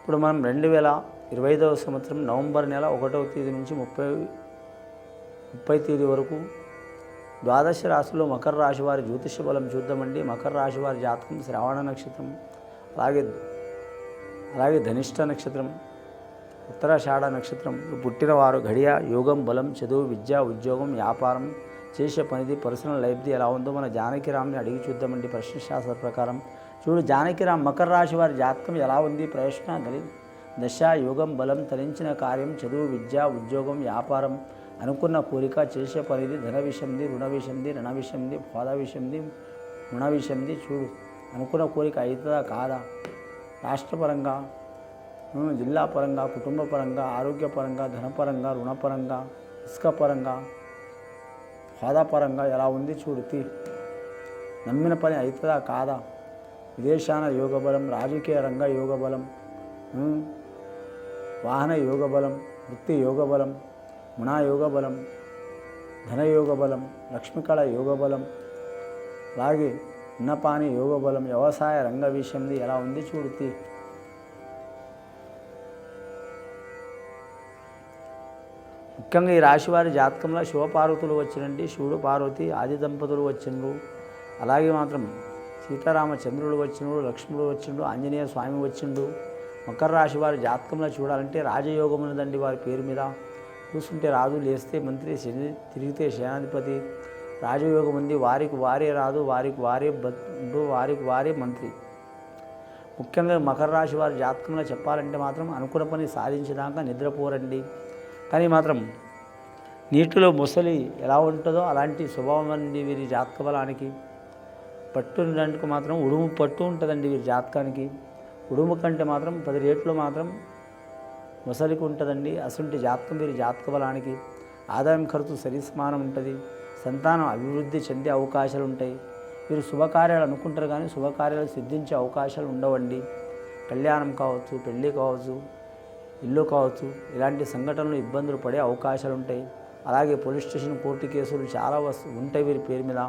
ఇప్పుడు మనం రెండు వేల ఇరవై ఐదవ సంవత్సరం నవంబర్ నెల ఒకటవ తేదీ నుంచి ముప్పై ముప్పై తేదీ వరకు ద్వాదశ రాశిలో మకర రాశి వారి జ్యోతిష బలం చూద్దామండి. మకర రాశి వారి జాతకం శ్రావణ నక్షత్రం అలాగే అలాగే ధనిష్ట నక్షత్రం ఉత్తరాషాఢ నక్షత్రం పుట్టినవారు ఘడియ యోగం బలం చదువు విద్య ఉద్యోగం వ్యాపారం చేసే పనిది పర్సనల్ లైఫ్ది ఎలా ఉందో మన జానకిరామ్ని అడిగి చూద్దామండి ప్రశ్నశాస్త్ర ప్రకారం. చూడు జానకిరామ్ మకర రాశి వారి జాతకం ఎలా ఉంది? ప్రయోజన గలి దశ యోగం బలం తరించిన కార్యం చదువు విద్య ఉద్యోగం వ్యాపారం అనుకున్న కోరిక చేసే పనిది ధన విషయంది రుణ విషయంది రణ విషయంది హోదా విషయంది రుణ విషయంది చూడు. అనుకున్న కోరిక అవుతుందా కాదా? రాష్ట్రపరంగా జిల్లా పరంగా కుటుంబ పరంగా ఆరోగ్యపరంగా ధనపరంగా రుణపరంగా ఇసుక పరంగా హోదాపరంగా ఎలా ఉంది చూడుతి నమ్మిన పని అవుతుందా కాదా? విదేశాన యోగబలం రాజకీయ రంగ యోగబలం వాహన యోగబలం వృత్తి యోగ బలం మునా యోగబలం బలం ధనయోగ బలం లక్ష్మీకళ యోగబలం అలాగే ఉన్నపాని యోగబలం వ్యవసాయ రంగ విషయంది ఎలా ఉంది చూడు ముఖ్యంగా ఈ రాశివారి జాతకంలో శివపార్వతులు వచ్చినండి శివుడు పార్వతి ఆది దంపతులు వచ్చిండ్రు. అలాగే మాత్రం సీతారామచంద్రుడు వచ్చిండు లక్ష్మణుడు వచ్చిండు ఆంజనేయ స్వామి వచ్చిండు. మకర రాశి వారి జాతకంలో చూడాలంటే రాజయోగం ఉన్నదండి వారి పేరు మీద. చూస్తుంటే రాజు లేస్తే మంత్రి శని తిరిగితే సేనాధిపతి. రాజయోగం ఉంది వారికి వారే రాదు వారికి వారే బంధు వారికి వారే మంత్రి. ముఖ్యంగా మకర రాశి వారి జాతకంలో చెప్పాలంటే మాత్రం అనుకున్న పని సాధించేదాకా నిద్రపోరండి. కానీ మాత్రం నీటిలో ముసలి ఎలా ఉంటుందో అలాంటి స్వభావం అండి వీరి జాతక బలానికి. పట్టు ఉండడానికి మాత్రం ఉడుము పట్టు ఉంటుందండి వీరి జాతకానికి. ఉడుము కంటే మాత్రం పది రేట్లు మాత్రం ముసలికి ఉంటుందండి. అసంటి జాతకం వీరి జాతక బలానికి. ఆదాయం ఖర్చు సరి సమానం ఉంటుంది. సంతానం అభివృద్ధి చెందే అవకాశాలు ఉంటాయి. వీరు శుభకార్యాలు అనుకుంటారు కానీ శుభకార్యాలు సిద్ధించే అవకాశాలు ఉండవండి. కళ్యాణం కావచ్చు పెళ్ళి కావచ్చు ఇల్లు కావచ్చు ఇలాంటి సంఘటనలు ఇబ్బందులు పడే అవకాశాలు ఉంటాయి అలాగే పోలీస్ స్టేషన్ కోర్టు కేసులు చాలా వస్తు ఉంటాయి వీరి పేరు మీద.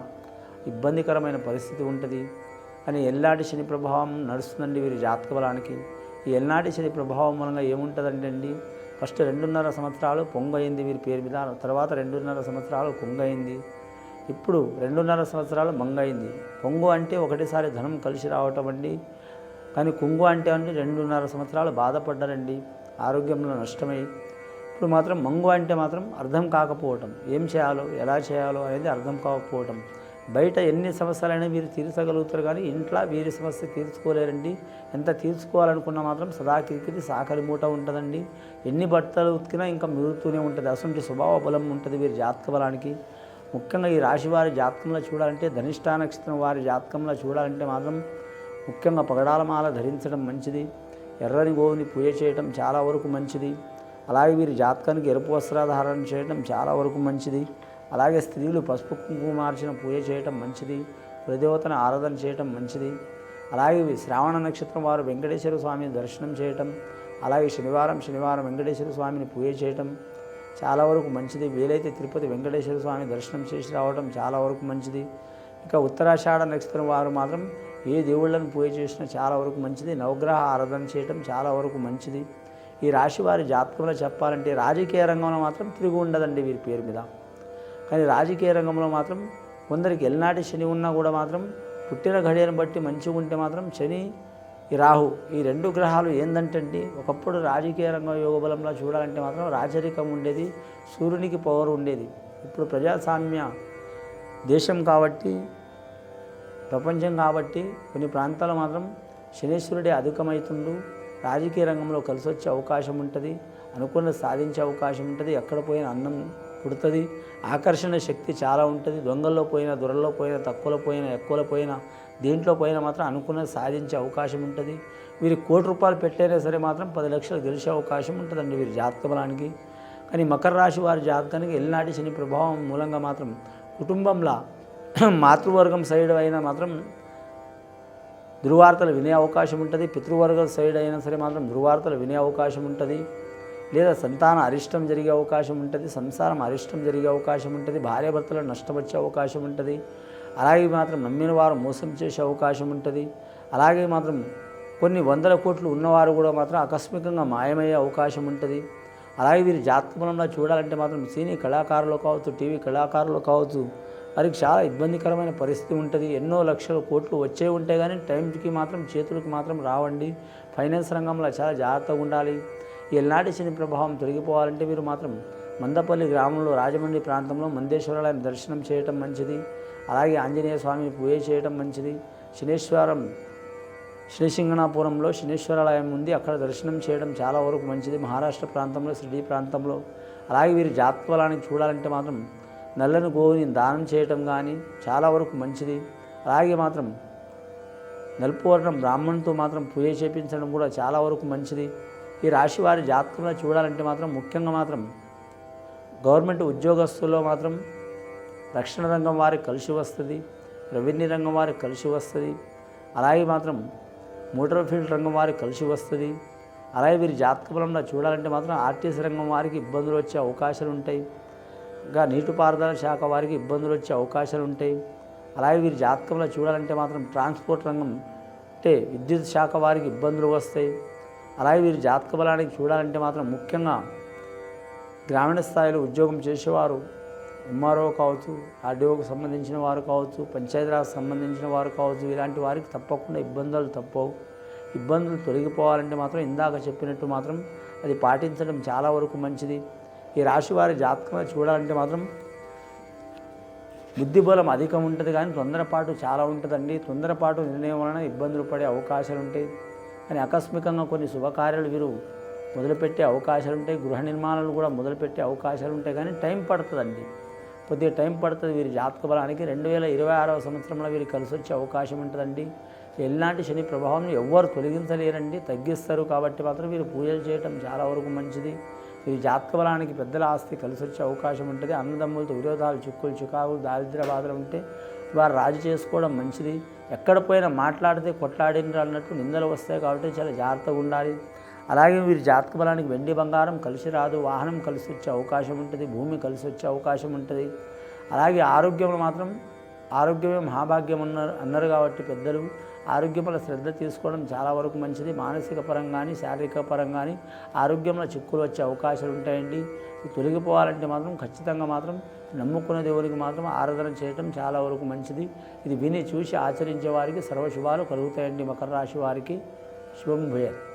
ఇబ్బందికరమైన పరిస్థితి ఉంటుంది. కానీ ఎల్లాటి శని ప్రభావం నడుస్తుందండి వీరి జాతక బలానికి. ఈ ఎల్నాటి శని ప్రభావం మూలంగా ఏముంటుందంటే అండి ఫస్ట్ రెండున్నర సంవత్సరాలు పొంగయింది వీరి పేరు మీద తర్వాత రెండున్నర సంవత్సరాలు కొంగయింది. ఇప్పుడు రెండున్నర సంవత్సరాలు మంగయింది. పొంగు అంటే ఒకటేసారి ధనం కలిసి రావటం అండి. కానీ కుంగు అంటే అండి రెండున్నర సంవత్సరాలు బాధపడ్డారండి. ఆరోగ్యంలో నష్టమై ఇప్పుడు మాత్రం మంగు అంటే మాత్రం అర్థం కాకపోవటం. ఏం చేయాలో ఎలా చేయాలో అనేది అర్థం కాకపోవటం. బయట ఎన్ని సమస్యలైనా వీరు తీర్చగలుగుతారు కానీ ఇంట్లో వీరి సమస్య తీర్చుకోలేరండి. ఎంత తీర్చుకోవాలనుకున్నా మాత్రం సదా కిరికిరి సాకరి మూట ఉంటుందండి. ఎన్ని బట్టలు ఉతికినా ఇంకా మిగులుతూనే ఉంటుంది. అసలు స్వభావ బలం ఉంటుంది వీరి జాతక బలానికి. ముఖ్యంగా ఈ రాశి వారి జాతకంలో చూడాలంటే ధనిష్ఠా నక్షత్రం వారి జాతకంలో చూడాలంటే మాత్రం ముఖ్యంగా పగడాల మాల ధరించడం మంచిది. ఎర్రని గోవుని పూజ చేయటం చాలా వరకు మంచిది. అలాగే వీరి జాతకానికి ఎరుపు వస్త్రధారణ చేయటం చాలా వరకు మంచిది. అలాగే స్త్రీలు పసుపు కుంకుమ మార్చిన పూజ చేయటం మంచిది. ప్రదేవతను ఆరాధన చేయటం మంచిది. అలాగే శ్రావణ నక్షత్రం వారు వెంకటేశ్వర స్వామిని దర్శనం చేయటం అలాగే శనివారం శనివారం వెంకటేశ్వర స్వామిని పూజ చేయటం చాలా వరకు మంచిది. వీలైతే తిరుపతి వెంకటేశ్వర స్వామి దర్శనం చేసి రావడం చాలా వరకు మంచిది. ఇక ఉత్తరాషాఢ నక్షత్రం వారు మాత్రం ఏ దేవుళ్ళను పూజ చేసినా చాలా వరకు మంచిది. నవగ్రహ ఆరాధన చేయటం చాలా వరకు మంచిది. ఈ రాశి వారి జాతకంలో చెప్పాలంటే రాజకీయ రంగంలో మాత్రం తిరిగి ఉండదండి వీరి పేరు మీద. కానీ రాజకీయ రంగంలో మాత్రం కొందరికి ఎల్నాటి శని ఉన్నా కూడా మాత్రం పుట్టిన ఘడియను బట్టి మంచిగా ఉంటే మాత్రం శని ఈ రాహు ఈ రెండు గ్రహాలు ఏంటంటే ఒకప్పుడు రాజకీయ రంగం యోగబలంలో చూడాలంటే మాత్రం రాజరికం ఉండేది సూర్యునికి పవర్ ఉండేది. ఇప్పుడు ప్రజాస్వామ్య దేశం కాబట్టి ప్రపంచం కాబట్టి కొన్ని ప్రాంతాలు మాత్రం శనీశ్వరుడే అధికమవుతుండు రాజకీయ రంగంలో కలిసి వచ్చే అవకాశం ఉంటుంది. అనుకున్న సాధించే అవకాశం ఉంటుంది. ఎక్కడ పోయిన అన్నం పుడుతుంది. ఆకర్షణ శక్తి చాలా ఉంటుంది. దొంగల్లో పోయినా దొరల్లో పోయినా తక్కువలో పోయినా ఎక్కువలో పోయినా దేంట్లో పోయినా మాత్రం అనుకున్నది సాధించే అవకాశం ఉంటుంది. వీరు కోటి రూపాయలు పెట్టైనా సరే మాత్రం పది లక్షలు గెలిచే అవకాశం ఉంటుందండి వీరి జాతక బలానికి కానీ మకర రాశి వారి జాతకానికి ఎల్నాటి శని ప్రభావం మూలంగా మాత్రం కుటుంబంలో మాతృవర్గం సైడ్ అయినా మాత్రం దుర్వార్తలు వినే అవకాశం ఉంటుంది. పితృవర్గ సైడ్ అయినా సరే మాత్రం దుర్వార్తలు వినే అవకాశం ఉంటుంది. లేదా సంతాన అరిష్టం జరిగే అవకాశం ఉంటుంది. సంసారం అరిష్టం జరిగే అవకాశం ఉంటుంది. భార్యాభర్తలు నష్టం వచ్చే అవకాశం ఉంటుంది. అలాగే మాత్రం నమ్మిన వారు మోసం చేసే అవకాశం ఉంటుంది. అలాగే మాత్రం కొన్ని వందల కోట్లు ఉన్నవారు కూడా మాత్రం ఆకస్మికంగా మాయమయ్యే అవకాశం ఉంటుంది. అలాగే వీరి జాతకంలో చూడాలంటే మాత్రం సినీ కళాకారులు కావచ్చు టీవీ కళాకారులు కావచ్చు వారికి చాలా ఇబ్బందికరమైన పరిస్థితి ఉంటుంది. ఎన్నో లక్షల కోట్లు వచ్చే ఉంటే కానీ టైంకి మాత్రం చేతులకు మాత్రం రావండి. ఫైనాన్స్ రంగంలో చాలా జాగ్రత్తగా ఉండాలి. ఎల్నాటి శని ప్రభావం తొలగిపోవాలంటే మీరు మాత్రం మందపల్లి గ్రామంలో రాజమండ్రి ప్రాంతంలో మందేశ్వరాలయం దర్శనం చేయటం మంచిది. అలాగే ఆంజనేయ స్వామిని పూజ చేయటం మంచిది. శనేశ్వరం శ్రీసింగణాపురంలో శనేశ్వరాలయం ఉంది. అక్కడ దర్శనం చేయడం చాలా వరకు మంచిది. మహారాష్ట్ర ప్రాంతంలో శ్రీ ప్రాంతంలో. అలాగే వీరి జాతబలాన్ని చూడాలంటే మాత్రం నల్లని గోవుని దానం చేయటం కానీ చాలా వరకు మంచిది. అలాగే మాత్రం నలుపు వర్ణం బ్రాహ్మణుతో మాత్రం పూజ చేపించడం కూడా చాలా వరకు మంచిది. ఈ రాశి వారి జాతకంలో చూడాలంటే మాత్రం ముఖ్యంగా మాత్రం గవర్నమెంట్ ఉద్యోగస్తుల్లో మాత్రం రక్షణ రంగం వారికి కలిసి వస్తుంది రెవెన్యూ రంగం వారికి కలిసి వస్తుంది అలాగే మాత్రం మోటార్ ఫీల్డ్ రంగం వారికి కలిసి వస్తుంది. అలాగే వీరి జాతక బలంలో చూడాలంటే మాత్రం ఆర్టీసీ రంగం వారికి ఇబ్బందులు వచ్చే అవకాశాలు ఉంటాయి. ఇంకా నీటిపారుదల శాఖ వారికి ఇబ్బందులు వచ్చే అవకాశాలు ఉంటాయి. అలాగే వీరి జాతకంలో చూడాలంటే మాత్రం ట్రాన్స్పోర్ట్ రంగం అంటే విద్యుత్ శాఖ వారికి ఇబ్బందులు వస్తాయి. అలాగే వీరి జాతక బలానికి చూడాలంటే మాత్రం ముఖ్యంగా గ్రామీణ స్థాయిలో ఉద్యోగం చేసేవారు ఎంఆర్ఓ కావచ్చు ఆర్డీఓకి సంబంధించిన వారు కావచ్చు పంచాయతీరాజ్ సంబంధించిన వారు కావచ్చు ఇలాంటి వారికి తప్పకుండా ఇబ్బందులు తప్పవు. ఇబ్బందులు తొలగిపోవాలంటే మాత్రం ఇందాక చెప్పినట్టు మాత్రం అది పాటించడం చాలా వరకు మంచిది. ఈ రాశి వారి జాతకంలో చూడాలంటే మాత్రం బుద్ధి బలం అధికం ఉంటుంది కానీ తొందరపాటు చాలా ఉంటుందండి. తొందరపాటు నిర్ణయం వలన ఇబ్బందులు పడే అవకాశాలు ఉంటాయి. కానీ ఆకస్మికంగా కొన్ని శుభకార్యాలు వీరు మొదలుపెట్టే అవకాశాలు ఉంటాయి. గృహ నిర్మాణాలు కూడా మొదలుపెట్టే అవకాశాలు ఉంటాయి కానీ టైం పడుతుందండి. కొద్దిగా టైం పడుతుంది వీరి జాతక బలానికి. రెండు వేల ఇరవై ఆరవ సంవత్సరంలో వీరు కలిసి వచ్చే అవకాశం ఉంటుందండి. ఎలాంటి శని ప్రభావం ఎవ్వరు తొలగించలేరండి. తగ్గిస్తారు కాబట్టి మాత్రం వీరు పూజలు చేయటం చాలా వరకు మంచిది. మీరు జాతక బలానికి పెద్దల ఆస్తి కలిసి వచ్చే అవకాశం ఉంటుంది. అన్నదమ్ములతో విరోధాలు చిక్కులు చికాకులు దారిద్ర్య బాధలు ఉంటే వారు రాజు చేసుకోవడం మంచిది. ఎక్కడ పోయినా మాట్లాడితే కొట్లాడినరు అన్నట్టు నిందలు వస్తాయి కాబట్టి చాలా జాగ్రత్తగా ఉండాలి. అలాగే వీరి జాతక బలానికి వెండి బంగారం కలిసి రాదు. వాహనం కలిసి వచ్చే అవకాశం ఉంటుంది. భూమి కలిసి వచ్చే అవకాశం ఉంటుంది. అలాగే ఆరోగ్యంలో మాత్రం ఆరోగ్యమే మహాభాగ్యం అన్నారు అన్నారు కాబట్టి పెద్దలు ఆరోగ్యంలో శ్రద్ధ తీసుకోవడం చాలా వరకు మంచిది. మానసిక పరంగా కానీ శారీరక పరంగా కానీ ఆరోగ్యంలో చిక్కులు వచ్చే అవకాశాలు ఉంటాయండి. తొలగిపోవాలంటే మాత్రం ఖచ్చితంగా మాత్రం నమ్ముకున్న దేవునికి మాత్రం ఆరాధన చేయటం చాలా వరకు మంచిది. ఇది విని చూసి ఆచరించే వారికి సర్వశుభాలు కలుగుతాయండి మకర రాశి వారికి. శుభం భూయాలి